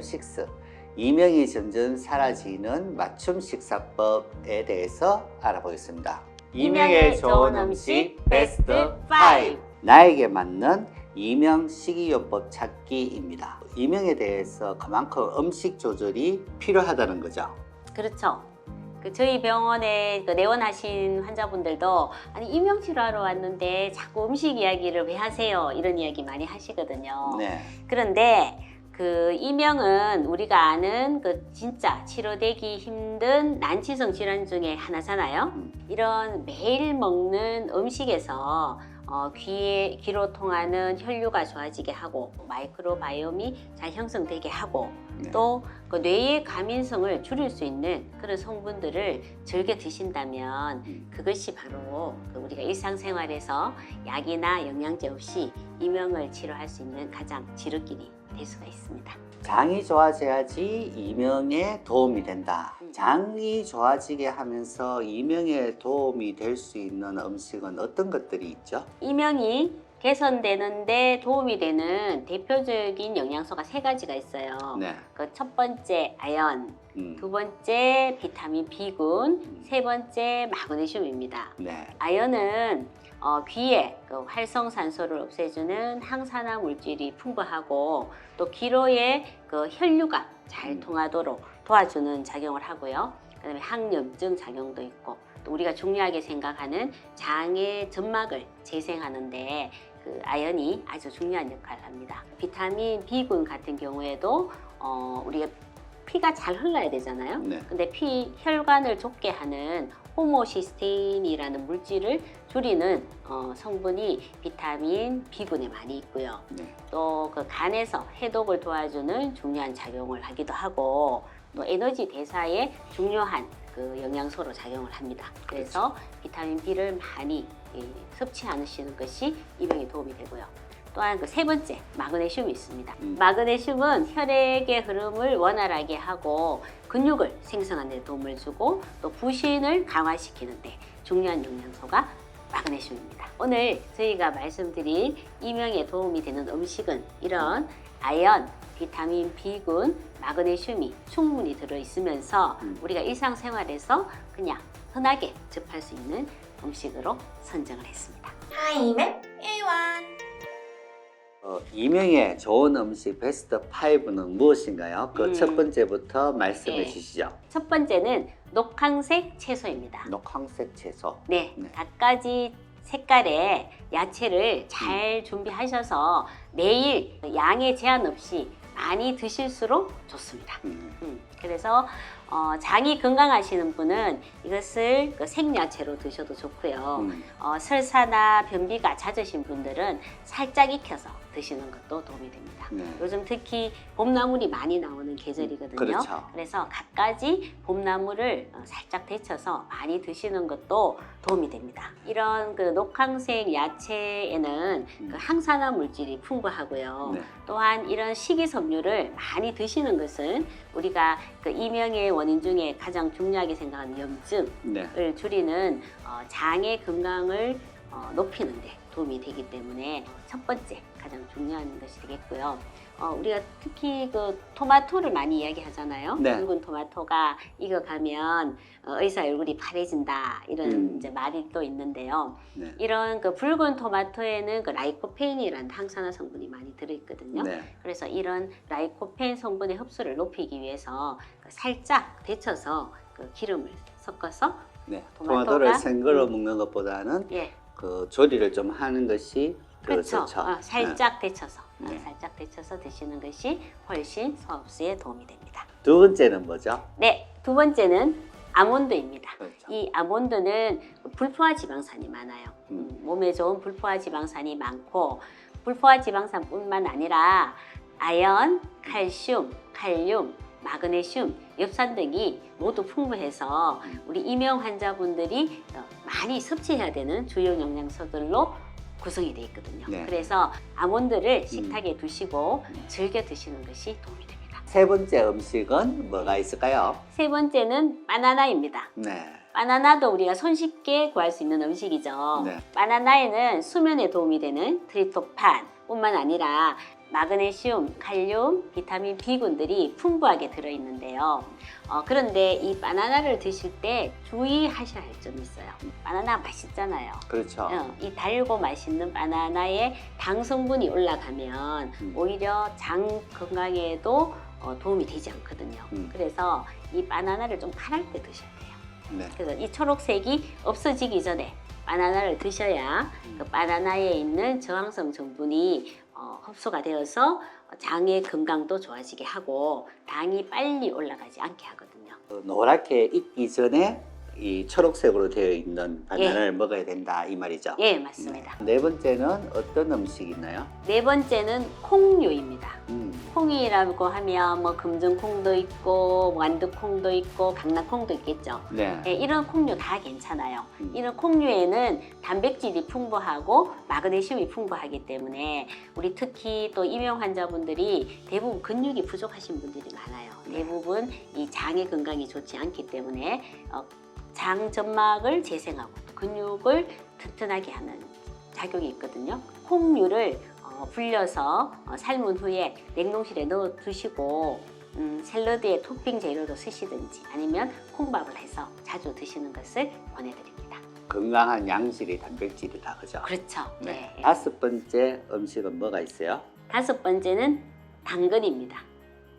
6 이명이 점점 사라지는 맞춤 식사법에 대해서 알아보겠습니다. 이명의 좋은 음식 베스트 5. 나에게 맞는 이명 식이요법 찾기입니다. 이명에 대해서 그만큼 음식 조절이 필요하다는 거죠. 그렇죠. 그 저희 병원에 그 내원하신 환자분들도 아니 이명 치료하러 왔는데 자꾸 음식 이야기를 왜 하세요? 이런 이야기 많이 하시거든요. 네. 그런데 그 이명은 우리가 아는 그 진짜 치료되기 힘든 난치성 질환 중에 하나잖아요. 음. 이런 매일 먹는 음식에서 어, 귀에 귀로 통하는 혈류가 좋아지게 하고 마이크로바이옴이 잘 형성되게 하고 네. 또그 뇌의 가민성을 줄일 수 있는 그런 성분들을 즐겨 드신다면 음. 그것이 바로 그 우리가 일상생활에서 약이나 영양제 없이 이명을 치료할 수 있는 가장 지름길이 될 수가 있습니다. 장이 좋아져야지 이명에 도움이 된다. 음. 장이 좋아지게 하면서 이명에 도움이 될 수 있는 음식은 어떤 것들이 있죠? 이명이 개선되는데 도움이 되는 대표적인 영양소가 세 가지가 있어요. 네. 그 첫 번째 아연, 음. 두 번째 비타민 B군, 음. 세 번째 마그네슘입니다. 네. 아연은 어, 귀에 그 활성산소를 없애주는 항산화 물질이 풍부하고 또 기로에 그 혈류가 잘 음. 통하도록 도와주는 작용을 하고요. 그다음에 항염증 작용도 있고 또 우리가 중요하게 생각하는 장의 점막을 재생하는데 그 아연이 아주 중요한 역할을 합니다. 비타민 B군 같은 경우에도 어, 우리가 피가 잘 흘러야 되잖아요. 네. 근데 피 혈관을 좁게 하는 호모시스테인이라는 물질을 줄이는 어, 성분이 비타민 B군에 많이 있고요. 네. 또그 간에서 해독을 도와주는 중요한 작용을 하기도 하고 또 에너지 대사에 중요한 그 영양소로 작용을 합니다. 그래서 비타민 B를 많이 예, 섭취하시는 것이 이병에 도움이 되고요. 또한 그 세 번째 마그네슘이 있습니다. 음. 마그네슘은 혈액의 흐름을 원활하게 하고 근육을 생성하는 데 도움을 주고 또 부신을 강화시키는 데 중요한 영양소가 마그네슘입니다. 오늘 저희가 말씀드린 이명에 도움이 되는 음식은 이런 아연, 비타민 B군, 마그네슘이 충분히 들어 있으면서 음. 우리가 일상생활에서 그냥 흔하게 접할 수 있는 음식으로 선정을 했습니다. 하이맵 A1 어, 이명의 좋은 음식 베스트 5는 무엇인가요? 그 음. 첫 번째부터 말씀해 네. 주시죠. 첫 번째는 녹황색 채소입니다. 녹황색 채소. 네, 네. 갖가지 색깔의 야채를 잘 준비하셔서 매일 양의 제한 없이 많이 드실수록 좋습니다. 음. 음, 그래서 어, 장이 건강하시는 분은 이것을 그 생야채로 드셔도 좋고요. 음. 어, 설사나 변비가 잦으신 분들은 살짝 익혀서 드시는 것도 도움이 됩니다. 네. 요즘 특히 봄나물이 많이 나오는 계절이거든요. 그렇죠. 그래서 갖가지 봄나물을 어, 살짝 데쳐서 많이 드시는 것도 도움이 됩니다. 이런 그 녹황색 야채에는 음. 그 항산화 물질이 풍부하고요. 네. 또한 이런 식이섬유를 많이 드시는 것은 우리가 그 이명의 원인 중에 가장 중요하게 생각하는 염증을 네. 줄이는 어, 장의 건강을 어, 높이는데 도움이 되기 때문에 첫 번째 가장 중요한 것이 되겠고요. 어, 우리가 특히 그 토마토를 많이 이야기하잖아요. 네. 붉은 토마토가 익어가면 어, 의사 얼굴이 파래진다 이런 음. 이제 말이 또 있는데요. 네. 이런 그 붉은 토마토에는 그 라이코페인이라는 항산화 성분이 많이 들어있거든요. 네. 그래서 이런 라이코펜 성분의 흡수를 높이기 위해서 그 살짝 데쳐서 그 기름을 섞어서 네. 토마토를 생걸로 음. 먹는 것보다는 예 그 조리를 좀 하는 것이 더 그렇죠. 어, 살짝 데쳐서 어, 네. 살짝 데쳐서 드시는 것이 훨씬 소화흡수에 도움이 됩니다. 네. 두 번째는 뭐죠? 네 두 번째는 아몬드입니다. 그렇죠. 이 아몬드는 불포화 지방산이 많아요. 음. 음, 몸에 좋은 불포화 지방산이 많고 불포화 지방산뿐만 아니라 아연, 칼슘, 칼륨, 마그네슘, 엽산 등이 모두 풍부해서 우리 이명 환자분들이 어, 많이 섭취해야 되는 주요 영양소들로 구성이 되어 있거든요. 네. 그래서 아몬드를 식탁에 두시고 음. 즐겨 드시는 것이 도움이 됩니다. 세 번째 음식은 뭐가 있을까요? 세 번째는 바나나입니다. 네. 바나나도 우리가 손쉽게 구할 수 있는 음식이죠. 네. 바나나에는 수면에 도움이 되는 트리토판 뿐만 아니라 마그네슘, 칼륨, 비타민 B군들이 풍부하게 들어있는데요. 어, 그런데 이 바나나를 드실 때 주의하셔야 할 점이 있어요. 바나나 맛있잖아요. 그렇죠. 어, 이 달고 맛있는 바나나에 당 성분이 올라가면 음. 오히려 장 건강에도 어, 도움이 되지 않거든요. 음. 그래서 이 바나나를 좀 파랄 때 드셔야 돼요. 네. 그래서 이 초록색이 없어지기 전에 바나나를 드셔야 그 바나나에 있는 저항성 성분이 어, 흡수가 되어서 장의 건강도 좋아지게 하고 당이 빨리 올라가지 않게 하거든요. 어, 노랗게 익기 전에 이 초록색으로 되어 있는 바나나를 먹어야 된다 이 말이죠. 예, 맞습니다. 네 번째는 어떤 음식이 있나요? 네 번째는 콩류입니다. 음, 콩이라고 하면 뭐 금전콩도 있고 완두콩도 있고 강낭콩도 있겠죠. 네. 예, 이런 콩류 다 괜찮아요. 음. 이런 콩류에는 단백질이 풍부하고 마그네슘이 풍부하기 때문에 우리 특히 또 임용 환자분들이 대부분 근육이 부족하신 분들이 많아요. 네. 대부분 이 장의 건강이 좋지 않기 때문에 어, 장 점막을 재생하고 또 근육을 튼튼하게 하는 작용이 있거든요. 콩류를 어, 불려서 어, 삶은 후에 냉동실에 넣어 두시고 음, 샐러드에 토핑 재료로 쓰시든지 아니면 콩밥을 해서 자주 드시는 것을 권해드립니다. 건강한 양질의 단백질이다, 그죠? 그렇죠. 네. 다섯 번째 음식은 뭐가 있어요? 다섯 번째는 당근입니다.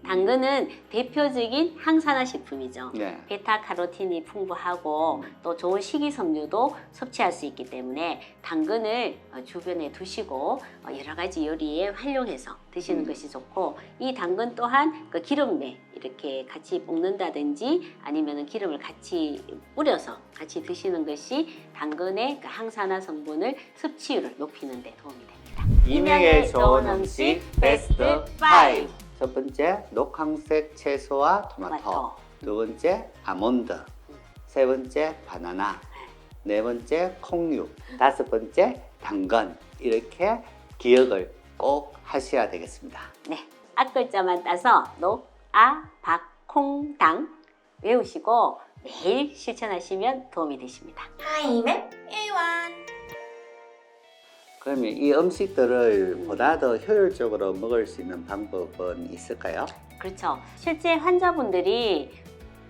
당근은 대표적인 항산화 식품이죠. 네. 베타카로틴이 풍부하고 또 좋은 식이섬유도 섭취할 수 있기 때문에 당근을 어, 주변에 두시고 어, 여러 가지 요리에 활용해서 드시는 음. 것이 좋고 이 당근 또한 그 기름에 이렇게 같이 볶는다든지 아니면 기름을 같이 뿌려서 같이 드시는 것이 당근의 그 항산화 성분을 섭취율을 높이는 데 도움이 됩니다. 이명의 좋은 음식 베스트 5. 첫 번째 녹황색 채소와 토마토. 토마토. 두 번째 아몬드. 세 번째 바나나. 네 번째 콩류. 다섯 번째 당근. 이렇게 기억을 꼭 하셔야 되겠습니다. 네, 앞글자만 따서 녹, 아, 박, 콩, 당 외우시고 매일 실천하시면 도움이 되십니다. 하이맵 A1 그러면 이 음식들을 보다 더 효율적으로 먹을 수 있는 방법은 있을까요? 그렇죠. 실제 환자분들이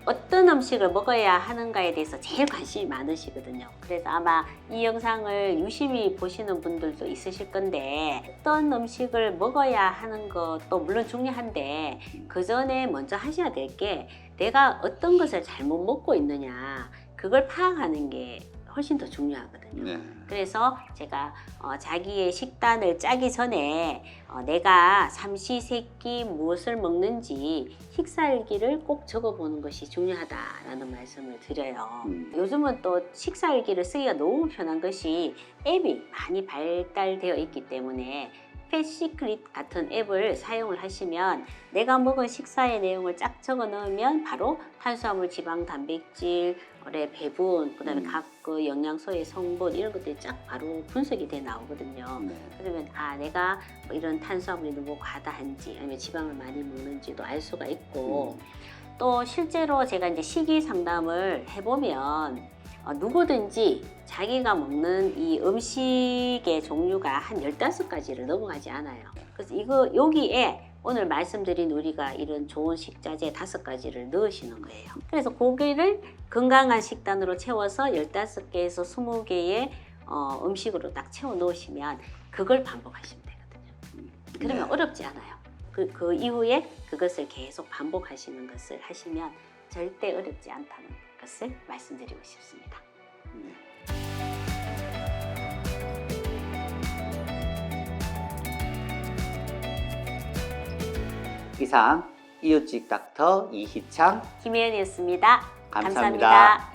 어떤 음식을 먹어야 하는가에 대해서 제일 관심이 많으시거든요. 그래서 아마 이 영상을 유심히 보시는 분들도 있으실 건데 어떤 음식을 먹어야 하는 것도 물론 중요한데 그 전에 먼저 하셔야 될 게 내가 어떤 것을 잘못 먹고 있느냐 그걸 파악하는 게 훨씬 더 중요하거든요. 네. 그래서 제가 어, 자기의 식단을 짜기 전에 어, 내가 삼시세끼 무엇을 먹는지 식사일기를 꼭 적어보는 것이 중요하다라는 말씀을 드려요. 음. 요즘은 또 식사일기를 쓰기가 너무 편한 것이 앱이 많이 발달되어 있기 때문에 패시크릿 같은 앱을 사용을 하시면 내가 먹은 식사의 내용을 쫙 적어 넣으면 바로 탄수화물, 지방, 단백질, 의 배분, 그 다음에 음. 각그 영양소의 성분 이런 것들이 쫙 바로 분석이 돼 나오거든요. 네. 그러면 아 내가 뭐 이런 탄수화물이 너무 과다한지 아니면 지방을 많이 먹는지도 알 수가 있고 음. 또 실제로 제가 이제 식이 상담을 해보면 어, 누구든지 자기가 먹는 이 음식의 종류가 한 15가지를 넘어가지 않아요. 그래서 이거 여기에 오늘 말씀드린 우리가 이런 좋은 식자재 다섯 가지를 넣으시는 거예요. 그래서 고기를 건강한 식단으로 채워서 15개에서 20개의 어, 음식으로 딱 채워 놓으시면 그걸 반복하시면 되거든요. 그러면 네. 어렵지 않아요. 그, 그 이후에 그것을 계속 반복하시는 것을 하시면 절대 어렵지 않다는 것을 말씀드리고 싶습니다. 네. 이상 이웃집 닥터 이희창 김혜연이었습니다 감사합니다. 감사합니다.